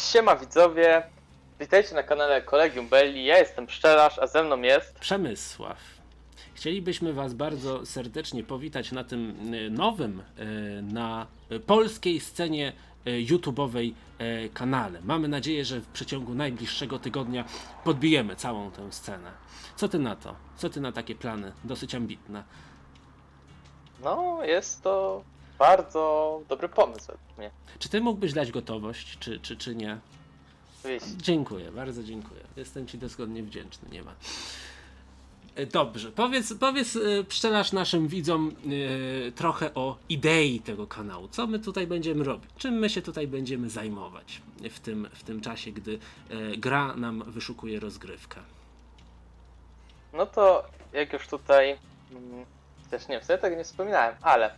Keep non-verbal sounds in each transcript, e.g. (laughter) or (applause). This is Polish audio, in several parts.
Siema widzowie, witajcie na kanale Kolegium Belli, ja jestem Pszczelarz, a ze mną jest... Przemysław. Chcielibyśmy Was bardzo serdecznie powitać na tym y, nowym y, na polskiej scenie y, YouTube'owej kanale. Mamy nadzieję, że w przeciągu najbliższego tygodnia podbijemy całą tę scenę. Co Ty na to? Co Ty na takie plany? Dosyć ambitne. No, jest to bardzo dobry pomysł mnie. Czy Ty mógłbyś dać gotowość, czy, czy, czy nie? Oczywiście. Dziękuję, bardzo dziękuję. Jestem Ci dosłownie wdzięczny, nie ma. E, Dobrze, powiedz, powiedz e, pszczelarz naszym widzom e, trochę o idei tego kanału. Co my tutaj będziemy robić? Czym my się tutaj będziemy zajmować w tym, w tym czasie, gdy e, gra nam wyszukuje rozgrywkę? No to jak już tutaj... mm, Też nie wiem, sobie tego nie wspominałem, ale...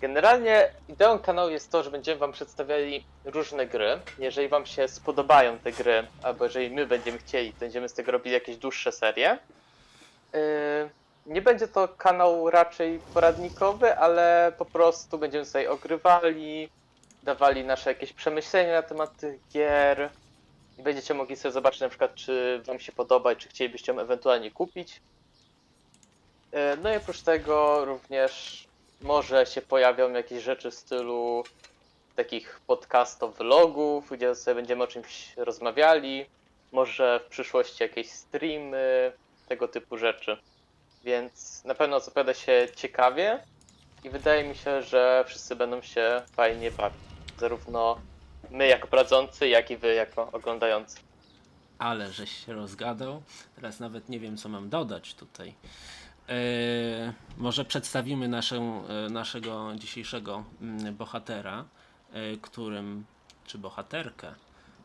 Generalnie ideą kanału jest to, że będziemy wam przedstawiali różne gry. Jeżeli wam się spodobają te gry, albo jeżeli my będziemy chcieli, to będziemy z tego robili jakieś dłuższe serie. Yy, Nie będzie to kanał raczej poradnikowy, ale po prostu będziemy tutaj ogrywali, dawali nasze jakieś przemyślenia na temat tych gier. I będziecie mogli sobie zobaczyć na przykład, czy wam się podoba czy chcielibyście ją ewentualnie kupić. Yy, No i oprócz tego również może się pojawią jakieś rzeczy w stylu takich podcastów, vlogów, gdzie sobie będziemy o czymś rozmawiali. Może w przyszłości jakieś streamy, tego typu rzeczy. Więc na pewno zapowiada się ciekawie i wydaje mi się, że wszyscy będą się fajnie bawić. Zarówno my jako prowadzący, jak i wy jako oglądający. Ale żeś się rozgadał. Teraz nawet nie wiem, co mam dodać tutaj. E, może przedstawimy naszą, e, naszego dzisiejszego mm, bohatera, e, którym, czy bohaterkę,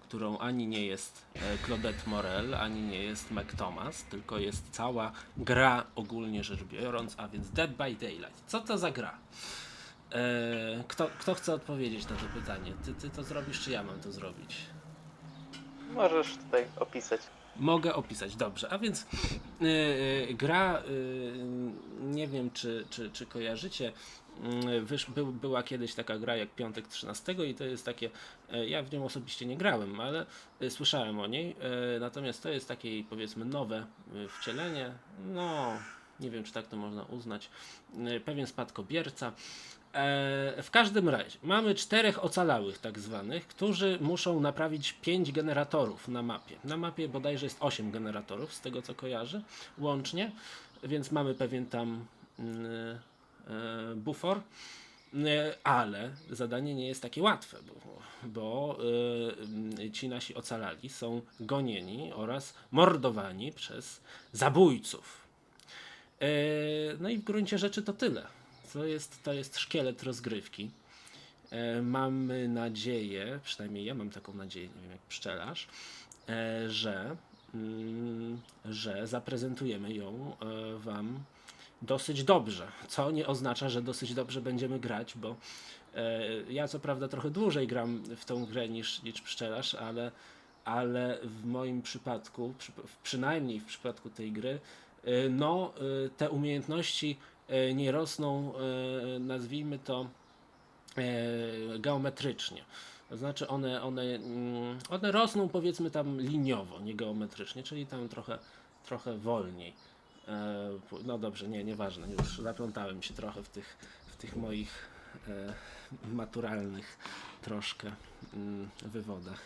którą ani nie jest Claudette Morel, ani nie jest Mac Thomas, tylko jest cała gra ogólnie rzecz biorąc, a więc Dead by Daylight. Co to za gra? Kto, kto chce odpowiedzieć na to pytanie? Ty, ty to zrobisz, czy ja mam to zrobić? Możesz tutaj opisać. Mogę opisać, dobrze. A więc yy, gra, yy, nie wiem czy, czy, czy kojarzycie, yy, wysz, był, była kiedyś taka gra jak Piątek 13 i to jest takie, yy, ja w nią osobiście nie grałem, ale słyszałem o niej, natomiast to jest takie powiedzmy nowe wcielenie, no nie wiem czy tak to można uznać, yy, pewien spadkobierca. E, w każdym razie mamy czterech ocalałych tak zwanych, którzy muszą naprawić pięć generatorów na mapie. Na mapie bodajże jest 8 generatorów, z tego co kojarzę, łącznie, więc mamy pewien tam mm, e, bufor. E, Ale zadanie nie jest takie łatwe, bo, bo e, ci nasi ocalali są gonieni oraz mordowani przez zabójców. E, No i w gruncie rzeczy to tyle. To jest, to jest szkielet rozgrywki. E, Mamy nadzieję, przynajmniej ja mam taką nadzieję, nie wiem jak pszczelarz, e, że, mm, że zaprezentujemy ją Wam dosyć dobrze. Co nie oznacza, że dosyć dobrze będziemy grać, bo ja co prawda trochę dłużej gram w tą grę niż, niż pszczelarz, ale, ale w moim przypadku, przy, przynajmniej w przypadku tej gry, no e, te umiejętności e, nie rosną, e, nazwijmy to e, geometrycznie. To znaczy one, one, mm, one rosną powiedzmy tam liniowo, nie geometrycznie, czyli tam trochę, trochę wolniej. E, No dobrze, nie, nieważne, już zaplątałem się trochę w tych, w tych moich e, maturalnych troszkę mm, wywodach.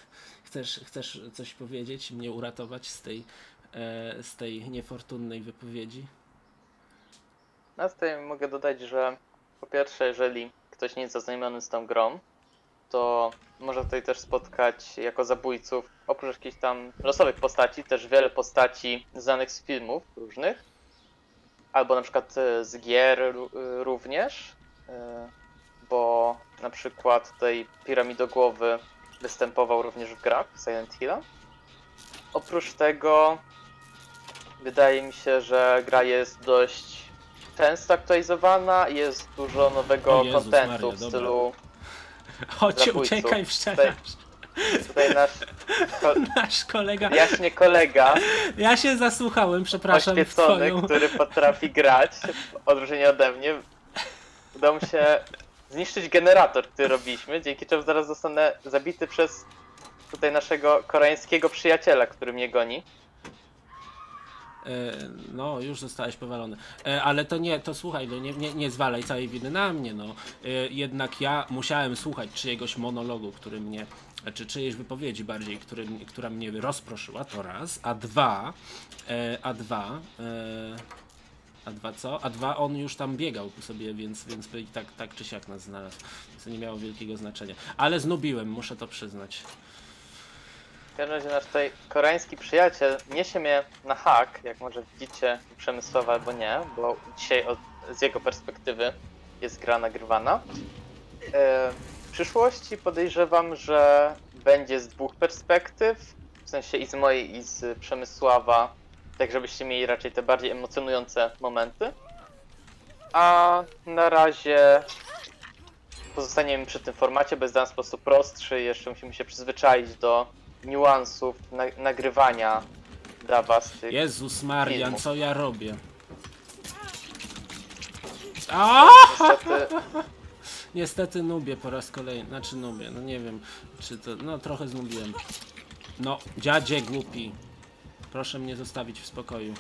Chcesz, chcesz coś powiedzieć, mnie uratować z tej, e, z tej niefortunnej wypowiedzi? Na tutaj mogę dodać, że po pierwsze, jeżeli ktoś nie jest zaznajomiony z tą grą, to może tutaj też spotkać jako zabójców, oprócz jakichś tam losowych postaci, też wiele postaci znanych z filmów różnych, albo na przykład e, z gier ró- e, również, e, bo na przykład tutaj Piramidogłowy występował również w grach Silent Hilla. Oprócz tego wydaje mi się, że gra jest dość często aktualizowana i jest dużo nowego O Jezus kontentu Maria, w dobra. stylu (laughs) Chodź, Zabójców. uciekaj pszczelarz. tutaj nasz ko- (laughs) Nasz kolega. jaśnie kolega Ja się zasłuchałem, przepraszam, w oświecony, twoją... który potrafi grać, w odróżnieniu ode mnie, udało mi się zniszczyć generator, który robiliśmy, dzięki czemu zaraz zostanę zabity przez tutaj naszego koreańskiego przyjaciela, który mnie goni. E, No, już zostałeś powalony. E, Ale to nie, to słuchaj, no nie, nie, nie zwalaj całej winy na mnie, no. E, Jednak ja musiałem słuchać czyjegoś monologu, który mnie, czy czyjejś wypowiedzi bardziej, który, która mnie rozproszyła, to raz, a dwa, a dwa, a dwa co? A dwa on już tam biegał sobie, więc, więc tak, tak czy siak nas znalazł. Więc nie miało wielkiego znaczenia. Ale znubiłem, muszę to przyznać. W każdym razie nasz tutaj koreański przyjaciel niesie mnie na hak, jak może widzicie Przemysława albo nie, bo dzisiaj od, z jego perspektywy jest gra nagrywana. E, w przyszłości podejrzewam, że będzie z dwóch perspektyw, w sensie i z mojej i z Przemysława, tak żebyście mieli raczej te bardziej emocjonujące momenty. A na razie pozostaniemy przy tym formacie, bo jest nas po prostu prostszy jeszcze musimy się przyzwyczaić do niuansów na nagrywania dla was tych. Jezus Marian, filmów. co ja robię? A! Niestety, Niestety nubię po raz kolejny, znaczy nubię, no nie wiem, czy to, no trochę znubiłem. No, dziadzie głupi. Proszę mnie zostawić w spokoju.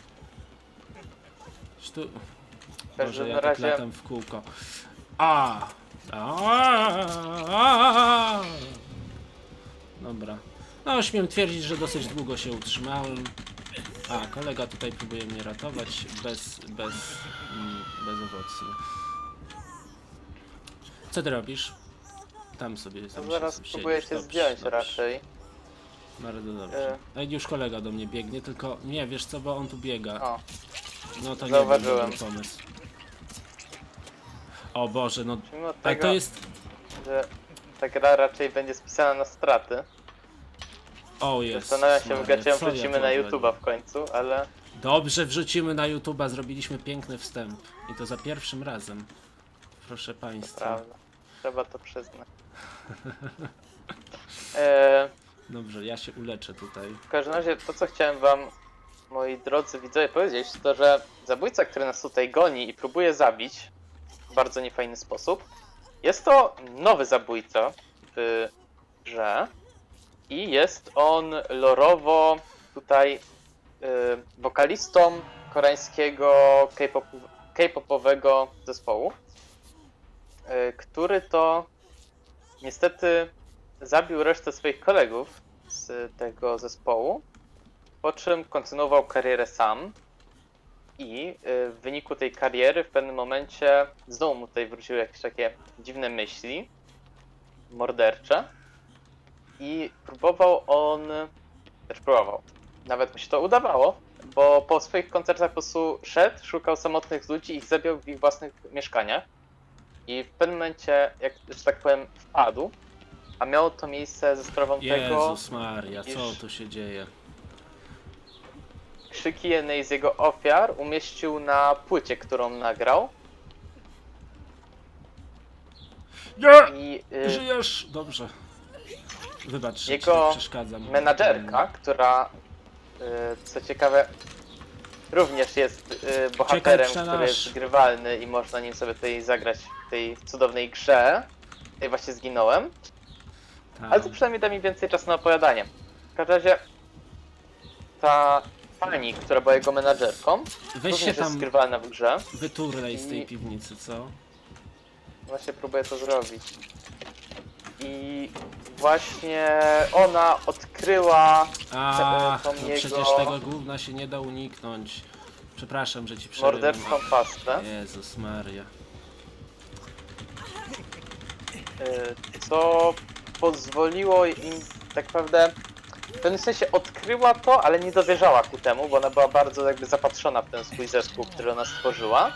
Sztu... każdym ja tak razie latam w kółko. A! A! Dobra. No, śmiem twierdzić, że dosyć długo się utrzymałem. A, kolega tutaj próbuje mnie ratować bez, bez, mm, bezowocnie. Co ty robisz? Tam sobie tam no zaraz siedzisz, spróbuję cię dobrze, zdjąć dobrze. raczej. Bardzo dobrze. E. No i już kolega do mnie biegnie, tylko nie, wiesz co, bo on tu biega. O, No to nie zauważyłem. był dobry pomysł. O Boże, no mimo ale tego, to jest... że ta gra raczej będzie spisana na straty. O jest. Zastanawiam się, w ją wrzucimy na YouTube'a w końcu, ale Dobrze, wrzucimy na YouTube'a, zrobiliśmy piękny wstęp. I to za pierwszym razem. Proszę Państwa. prawda. Trzeba to przyznać. (laughs) E, Dobrze, ja się uleczę tutaj. w każdym razie to, co chciałem wam, moi drodzy widzowie, powiedzieć, to że zabójca, który nas tutaj goni i próbuje zabić w bardzo niefajny sposób, jest to nowy zabójca w grze i jest on lorowo tutaj y, wokalistą koreańskiego K-pop- K-popowego zespołu, y, który to niestety zabił resztę swoich kolegów z tego zespołu, po czym kontynuował karierę sam i y, w wyniku tej kariery w pewnym momencie znowu mu tutaj wróciły jakieś takie dziwne myśli mordercze i próbował on, też próbował, nawet mu się to udawało, bo po swoich koncertach po prostu szedł, szukał samotnych ludzi i ich zabijał w ich własnych mieszkaniach i w pewnym momencie, jak, że tak powiem, wpadł, a miało to miejsce ze sprawą tego, Jezus Maria, co tu się dzieje? krzyki jednej z jego ofiar umieścił na płycie, którą nagrał Nie! i y, Żyjesz! Dobrze. Wybacz, że ci Jego tak przeszkadzam. menadżerka, która y, co ciekawe również jest y, bohaterem, Czekaj, który jest przelaż. grywalny i można nim sobie tutaj zagrać w tej cudownej grze. Tutaj właśnie zginąłem, Tak. ale to przynajmniej da mi więcej czasu na opowiadanie. W każdym razie ta pani, która była jego menadżerką, Weź również się jest tam grywalna w grze. wyturlej z tej I- piwnicy, co? Właśnie próbuję to zrobić. I właśnie ona odkryła A, to no jego- przecież tego gówna się nie da uniknąć. Przepraszam, że ci przerywam. morderczą pastę, Jezus Maria. y, co pozwoliło im tak naprawdę w pewnym sensie odkryła to, ale nie dowierzała ku temu, bo ona była bardzo jakby zapatrzona w ten swój zespół, który ona stworzyła.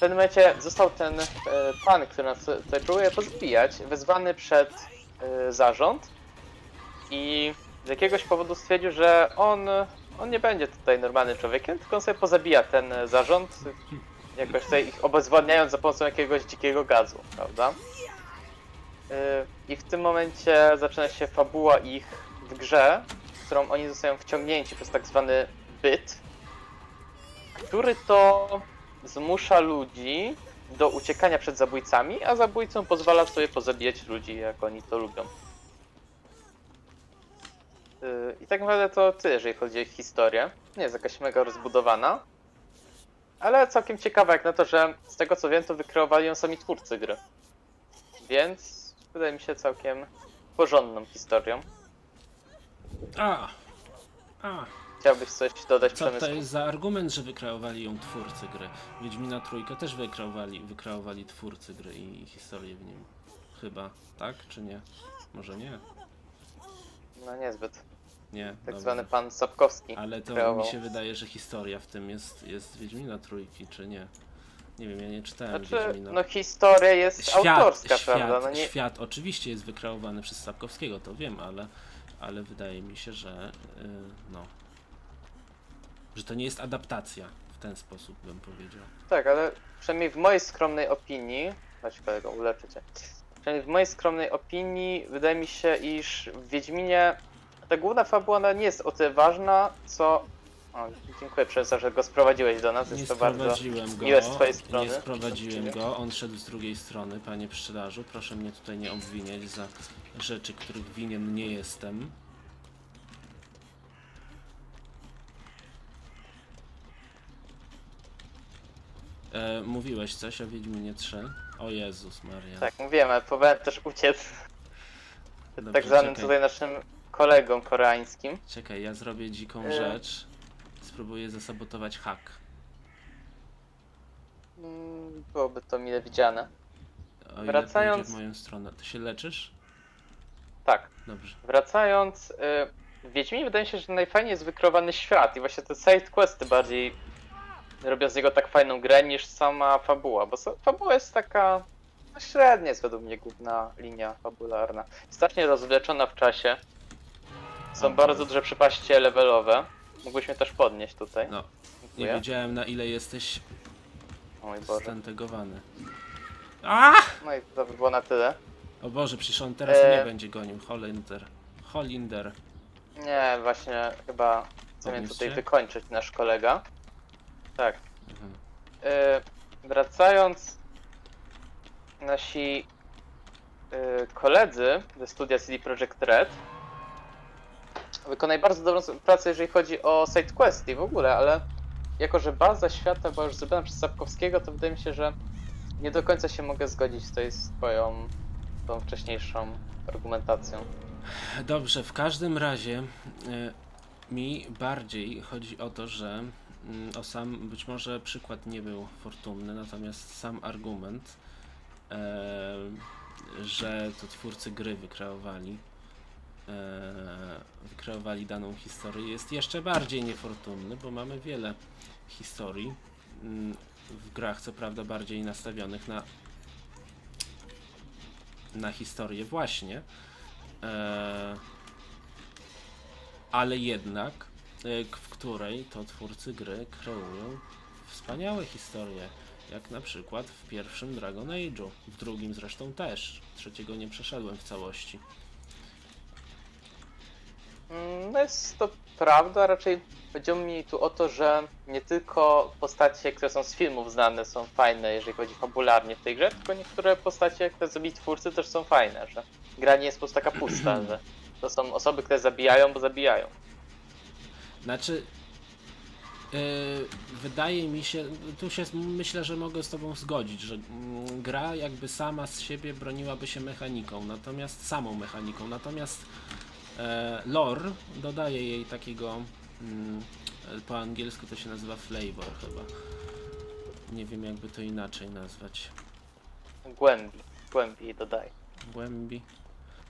W pewnym momencie został ten e, pan, który nas tutaj próbuje pozbijać, wezwany przed e, zarząd i z jakiegoś powodu stwierdził, że on, on nie będzie tutaj normalnym człowiekiem, tylko on sobie pozabija ten zarząd, jakoś tutaj ich obezwładniając za pomocą jakiegoś dzikiego gazu, prawda? E, I w tym momencie zaczyna się fabuła ich w grze, w którą oni zostają wciągnięci przez tak zwany byt, który to zmusza ludzi do uciekania przed zabójcami, a zabójcom pozwala sobie pozabijać ludzi, jak oni to lubią. Yy, I tak naprawdę to tyle, jeżeli chodzi o ich historię. Nie jest jakaś mega rozbudowana. Ale całkiem ciekawa jak na to, że z tego co wiem, to wykreowali ją sami twórcy gry. Więc wydaje mi się całkiem porządną historią. A! A! Chciałbyś coś dodać, Co to jest za argument, że wykreowali ją twórcy gry? Wiedźmina Trójkę też wykreowali, wykreowali twórcy gry i historię w nim. Chyba, tak czy nie? Może nie? No niezbyt. Nie. Tak dobrze. zwany pan Sapkowski. Ale to kreował. mi się wydaje, że historia w tym jest, jest Wiedźmina Trójki, czy nie? Nie wiem, ja nie czytałem Znaczy, Wiedźmina. no historia jest autorska, świat, prawda? No nie, świat oczywiście jest wykreowany przez Sapkowskiego, to wiem, ale, ale wydaje mi się, że yy, no. Że to nie jest adaptacja w ten sposób bym powiedział. Tak, ale przynajmniej w mojej skromnej opinii. Chodź kolego, uleczę cię. Przynajmniej w mojej skromnej opinii wydaje mi się, iż w Wiedźminie ta główna fabuła ona nie jest o tyle ważna, co. O, dziękuję profesor, że go sprowadziłeś do nas. Nie Jest to bardzo. sprowadziłem go, miłe z twojej strony. nie sprowadziłem go, on szedł z drugiej strony, panie pszczelarzu, proszę mnie tutaj nie obwiniać za rzeczy, których winien nie jestem. E, mówiłeś coś o Wiedźminie 3? O Jezus Maria. Tak, mówiłem, ale próbowałem też uciec Dobrze, tak zwanym czekaj. tutaj naszym kolegą koreańskim. Czekaj, ja zrobię dziką E. rzecz. Spróbuję zasabotować hak. Mm, Byłoby to mile widziane. O ile Wracając- pójdzie w moją stronę. Ty się leczysz? Tak. Dobrze. Wracając, y, w Wiedźminie wydaje mi się, że najfajniej jest wykreowany świat i właśnie te side questy bardziej robią z niego tak fajną grę niż sama fabuła, bo sa- fabuła jest taka no, średnia jest według mnie główna linia fabularna. Strasznie rozwleczona w czasie. Są bardzo duże przepaście levelowe. Mógłbyś mnie też podnieść tutaj. No, nie Dziękuję. wiedziałem na ile jesteś O mój Boże. A! No i to by było na tyle. O Boże, przecież on teraz E. nie będzie gonił. Holinder. Holinder. Nie, właśnie chyba chcemy tutaj się? wykończyć nasz kolega. Tak. Mhm. E, wracając, nasi e, koledzy ze studia CD Projekt Red wykonali bardzo dobrą pracę, jeżeli chodzi o side questy w ogóle, ale jako, że baza świata była już zrobiona przez Sapkowskiego, to wydaje mi się, że nie do końca się mogę zgodzić tutaj z twoją tą wcześniejszą argumentacją. Dobrze, w każdym razie e, mi bardziej chodzi o to, że o sam, być może przykład nie był fortunny, natomiast sam argument, e, że to twórcy gry wykreowali, e, wykreowali daną historię jest jeszcze bardziej niefortunny, bo mamy wiele historii mm, w grach, co prawda bardziej nastawionych na na historię właśnie, E, ale jednak, e, w której to twórcy gry kreują wspaniałe historie, jak na przykład w pierwszym Dragon Age'u, w drugim zresztą też, trzeciego nie przeszedłem w całości. No jest to prawda, raczej chodziło mi tu o to, że nie tylko postacie, które są z filmów znane są fajne, jeżeli chodzi fabularnie w tej grze, tylko niektóre postacie, które zrobili twórcy też są fajne, że gra nie jest po prostu taka pusta, (clears throat) że to są osoby, które zabijają, bo zabijają. Znaczy, e, wydaje mi się, tu się myślę, że mogę z Tobą zgodzić, że mm, gra jakby sama z siebie broniłaby się mechaniką, natomiast samą mechaniką, natomiast e, lore dodaje jej takiego, e, po angielsku to się nazywa flavor chyba. Nie wiem jakby to inaczej nazwać. Głębi, głębi dodaj. Głębi.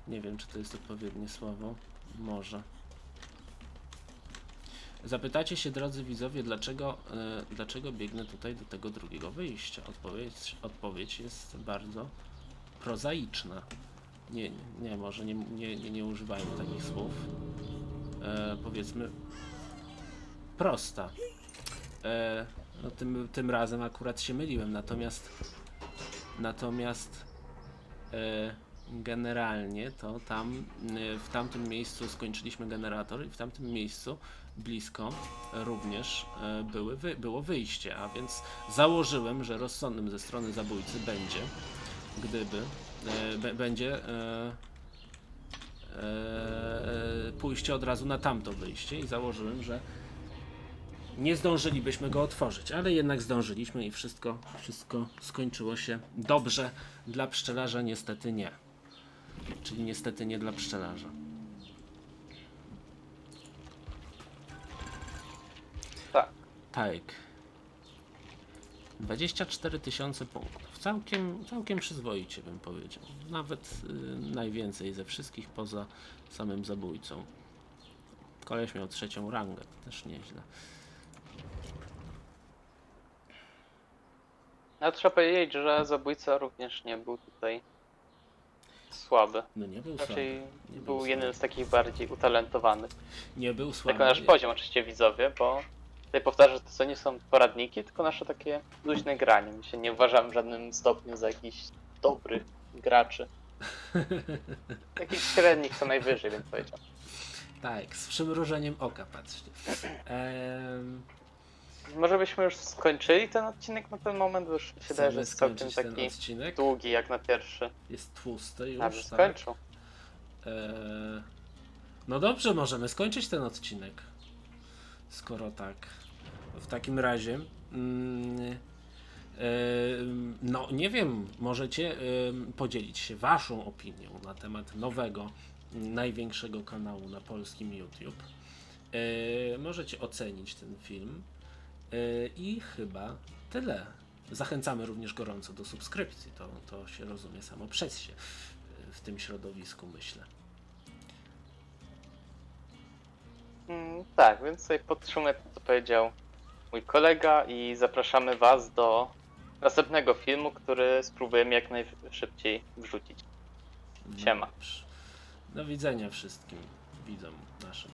Nie wiem, czy to jest odpowiednie słowo. Może. Zapytacie się, drodzy widzowie, dlaczego, e, dlaczego biegnę tutaj do tego drugiego wyjścia? Odpowiedź, odpowiedź jest bardzo prozaiczna. Nie, nie, może nie, nie, nie, nie używajmy takich słów. E, powiedzmy prosta. E, no tym, tym razem akurat się myliłem, natomiast natomiast e, generalnie to tam y, w tamtym miejscu skończyliśmy generator i w tamtym miejscu blisko również e, były, było wyjście, a więc założyłem, że rozsądnym ze strony zabójcy będzie, gdyby be, będzie pójście od razu na tamto wyjście i założyłem, że nie zdążylibyśmy go otworzyć, ale jednak zdążyliśmy i wszystko, wszystko skończyło się dobrze. Dla pszczelarza niestety nie. Czyli niestety nie dla pszczelarza. Tak. Tak. 24 tysiące punktów. Całkiem, całkiem przyzwoicie bym powiedział. Nawet y, najwięcej ze wszystkich poza samym zabójcą. Koleś miał trzecią rangę, to też nieźle. No trzeba powiedzieć, że zabójca również nie był tutaj słaby. No nie był Raczej słaby. Nie był był jednym słaby. z takich bardziej utalentowanych. Nie był słaby. na nasz poziom oczywiście widzowie, bo tutaj powtarzam, że to nie są poradniki, tylko nasze takie luźne granie. My się nie uważamy w żadnym stopniu za jakichś dobrych graczy. (laughs) Jakichś średnich co najwyżej, bym powiedział. Tak, z przymrużeniem oka, patrzcie. Ehm, Może byśmy już skończyli ten odcinek na ten moment, bo już mi się wydaje, że jest całkiem skończyć ten taki odcinek. długi jak na pierwszy. Jest tłusty już, bym tak? skończył. Eee, no dobrze, możemy skończyć ten odcinek. Skoro tak. W takim razie. Mm, em, no, nie wiem, możecie em, podzielić się Waszą opinią na temat nowego, największego kanału na polskim YouTube. E, możecie ocenić ten film. E, I chyba tyle. Zachęcamy również gorąco do subskrypcji. To, to się rozumie samo przez się e, w tym środowisku, myślę. Mm, tak, więc tutaj podtrzymuję to, co powiedział mój kolega i zapraszamy Was do następnego filmu, który spróbujemy jak najszybciej wrzucić. No Siema. dobrze. Do widzenia wszystkim widzom naszym.